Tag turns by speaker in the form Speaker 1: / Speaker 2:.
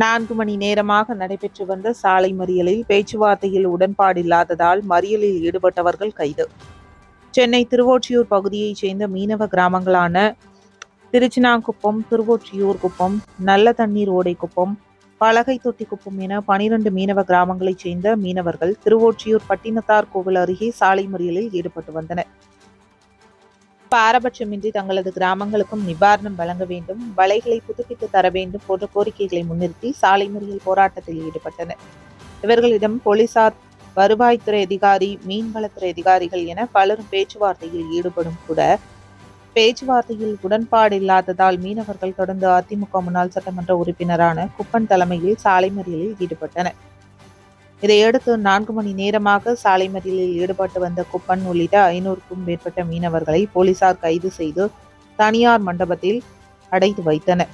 Speaker 1: நான்கு மணி நேரமாக நடைபெற்று வந்த சாலை மறியலில் பேச்சுவார்த்தையில் உடன்பாடில்லாததால் மறியலில் ஈடுபட்டவர்கள் கைது. சென்னை திருவொற்றியூர் பகுதியைச் சேர்ந்த மீனவ கிராமங்களான திருச்சினாங்குப்பம் திருவொற்றியூர் குப்பம் நல்ல தண்ணீர் ஓடை குப்பம் பலகை தொட்டி குப்பம் என பனிரெண்டு மீனவ கிராமங்களைச் சேர்ந்த மீனவர்கள் திருவொற்றியூர் பட்டினத்தார் கோவில் அருகே சாலை மறியலில் ஈடுபட்டு வந்தனர். பாரபட்சமின்றி தங்களது கிராமங்களுக்கும் நிவாரணம் வழங்க வேண்டும் வலைகளை புதுப்பித்து தர வேண்டும் போன்ற கோரிக்கைகளை முன்னிறுத்தி சாலை மறியல் போராட்டத்தில் ஈடுபட்டனர். இவர்களிடம் போலீசார் வருவாய்த்துறை அதிகாரி மீன்வளத்துறை அதிகாரிகள் என பலரும் பேச்சுவார்த்தையில் ஈடுபடும் கூட பேச்சுவார்த்தையில் உடன்பாடு இல்லாததால் மீனவர்கள் தொடர்ந்து அதிமுக முன்னாள் சட்டமன்ற உறுப்பினரான குப்பன் தலைமையில் சாலை மறியலில் ஈடுபட்டனர். இதையடுத்து நான்கு மணி நேரமாக சாலை மறியலில் ஈடுபட்டு வந்த குப்பன் உள்ளிட்ட ஐநூறுக்கும் மேற்பட்ட மீனவர்களை போலீசார் கைது செய்து தனியார் மண்டபத்தில் அடைத்து வைத்தனர்.